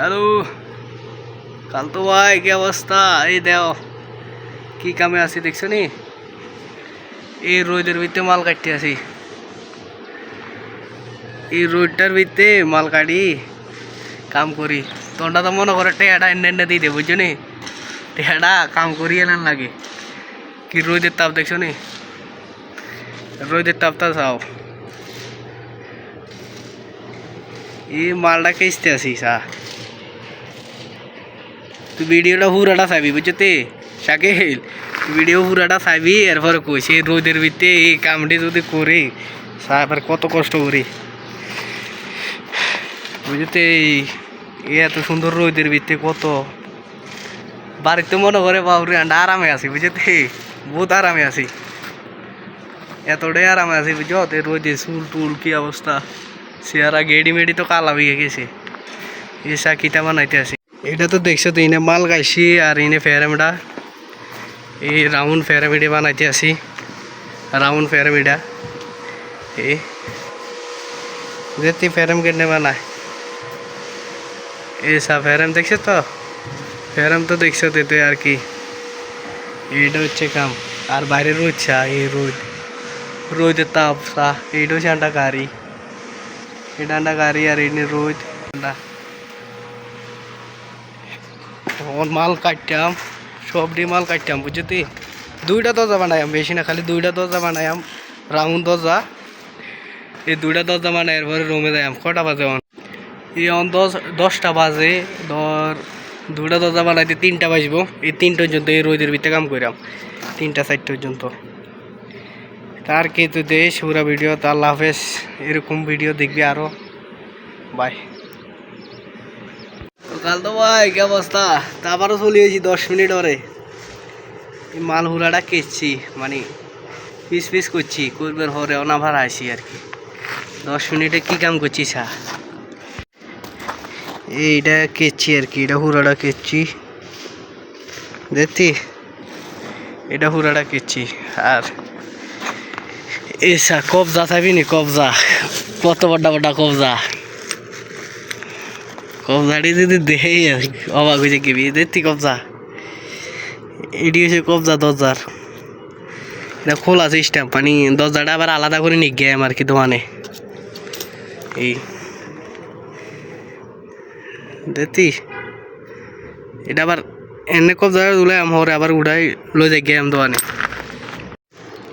Hello. কাল তো ভাই, কি অবস্থা? এই দেও, কি কামে আছি দেখছ নি? এই রোদের ভিতরে মাল কাটতে আছি। এই রোডটার ভিতরে মাল কাটি, কাম করি। তোমরা তো মনে করে টেহাটা এনে এনে দিয়ে দে বুঝছ নি? টেহাটা কাম করি এনার লাগে। কি রোদের তাপ দেখছ নি? রোদের তাপটা চাও। এই মালটা কেসতে আসি সা তুই ভিডিওটা পুরাটা চাবি বুঝতে শাকিল ভিডিও পুরাটা চাবি এরপরে কই রোদের ভিতরে এই কামটি যদি করে তারপর কত কষ্ট করি বুঝতে এই এত সুন্দর রোদের ভিতরে কত বাড়িতে মনে করে বাবুরে আন্ডা আরামে আছি বুঝতে বহুত আরামে আছি এতটাই আরামে আছি বুঝছ তে রোদে চুল টুল কি অবস্থা চেহারা গেডি মেডি তো কালা হয়ে গেছে এসা কিটা বানাইতে আছি এটা তো দেখছ তো, ইনে মাল গাইছি আর ইনে ফেরামিডা এই রাউন্ড ফেরামিডে বানাইতে আছি। রাউন্ড ফেরামিডা এই। যেতে ফেরাম কেটে বানায়? এসা ফেরাম দেখছ তো? ফেরাম তো দেখছ তো আর কি। এইটা হচ্ছে কাম। আর বাইরে রোদ ছা এই রোদ। রোদের তাপ সা, এইটা হচ্ছে আন্ডা গাড়ি এটা আন্ডা গাড়ি আর এনে রোদ। আন্ডা তখন মাল কাটতাম সব দিয়ে মাল কাটতাম বুঝতে দুইটা দরজা বানাইম বেশি না খালি দুইটা দরজা বানাইম রাউন্ড দরজা। এই দুইটা দরজা বানাই এরপরে রুমে যাইম কটা বাজে অন এই অন দশ, দশটা বাজে, ধর দুইটা দরজা বানাইতে তিনটা বাজবো, এই তিনটা পর্যন্ত এই রোদের ভিতরে কাম করিলাম তিনটা, চারটা পর্যন্ত। তার কি তুই দেশ, পুরা ভিডিও তার হাফেজ, এরকম ভিডিও দেখবি আরও। বাই কাল তো ভাই, কি অবস্থা? তারপরও চলিয়েছি দশ মিনিট ওরে এই মাল হুরাটা কেচছি মানে পিস পিস করছি করবার হরে অনাভার আসি আর কি। দশ মিনিটে কি কাম করছি সা এইটা কেচছি আর কি, এটা হুরাটা কেচছি। দেখছি এটা হুরাটা কেচছি। আর এসা কবজা থাকবি নি, কবজা। কত বড্ডা বড় কবজা। কবজাটি যদি দেখে অবাক হয়েছে কিবি দেখতি কবজা? এটি হচ্ছে কবজা দরজার। এটা খোলা সিস্টেম মানে দরজাটা আবার আলাদা করে নি গেম আর কি দোকানে। এই। দেখতি? এটা আবার এনে কবজা তুলে আমার আবার উঠাই লই যাই গেম দোকানে।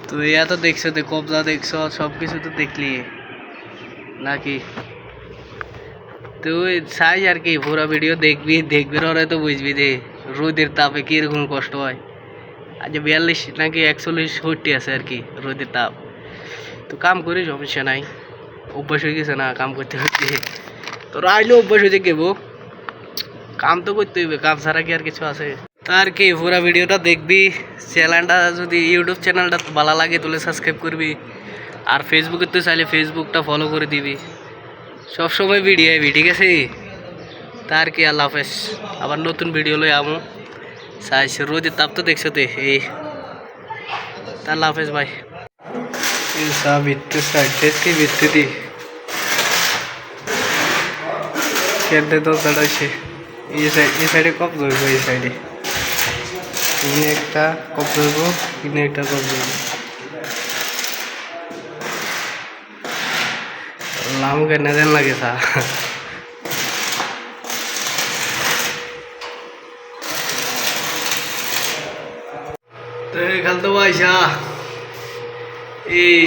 তো ইয়া তো দেখছ, তো কবজা দেখছ সব কিছু তো দেখলি। নাকি? তুই চাই আর কি, পুরো ভিডিও দেখবি দেখবি ওরা তো বুঝবি যে রোদের তাপে কীরকম কষ্ট হয়। আজ বিয়াল্লিশ নাকি একচল্লিশ ফোরটি আছে আর কি, রোদের তাপ। তো কাম করি সমস্যা নাই। অভ্যাস হয়ে গেছে না, কাম করতে করতে। তোর আইলে অভ্যাস হয়েছে কেবো কাম তো করতে হইবে কাম ছাড়া কি আর কিছু আছে? তার কি, পুরা ভিডিওটা দেখবি। চ্যানেলটা যদি ইউটিউব চ্যানেলটা ভালো লাগে, তাহলে সাবস্ক্রাইব করবি। আর ফেসবুকে তো চাইলে ফেসবুকটা ফলো করে দিবি। সব সময় ভিডিও আইবি ঠিক আছে? তার কি আল্লাহ হাফেজ? আবার নতুন ভিডিও লই আমু। সাইজ রোদের তাপ তো দেখছ তো, এই। আল্লাহ হাফেজ ভাই। সব ভিত্তি সাইড কি ভিত্তি কেটে তো দাঁড়াইছে এই সাইড এই সাইডে কপ ধরবো, এই সাইডে ইনে একটা কপ ধরবো ইনে একটা কপ ধরবো। লাম কেনে দেন লাগে সা তো এখান তো পয়সা এই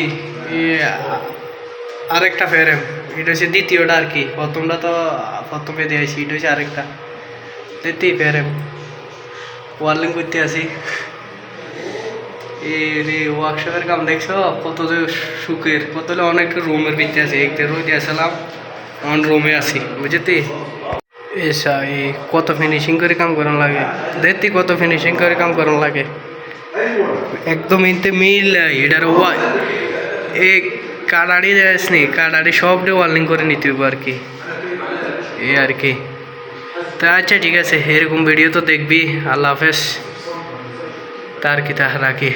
আরেকটা ফেরেম এটা হচ্ছে দ্বিতীয়টা আর কি। প্রথমটা তো, প্রথমে দিয়েছি, এটা হচ্ছে আরেকটা। দ্বিতীয় ফেরেম ওয়ার্লিং করতে আসি। এই রে ওয়ার্কশপের কাম দেখছ? কত যে সুখের, কত যে অনেক রুমের ভিতরে আছে। এক রোদ আসলাম অন রুমে আছি, বুঝতে? এসা এই কত ফিনিশিং করে কাম করান লাগে? দেখতি কত ফিনিশিং করে কাম করান লাগে? একদম ইনতে মিল এটার ওয়া এই কাটাড়ি যাসনি কাটাড়ি সবটা ওয়ার্লিং করে নিতে হবে আর কি। এই আর কি। তা আচ্ছা ঠিক আছে, এরকম ভিডিও তো দেখবি, আল্লাহ হাফেজ। তার কি তা রাখি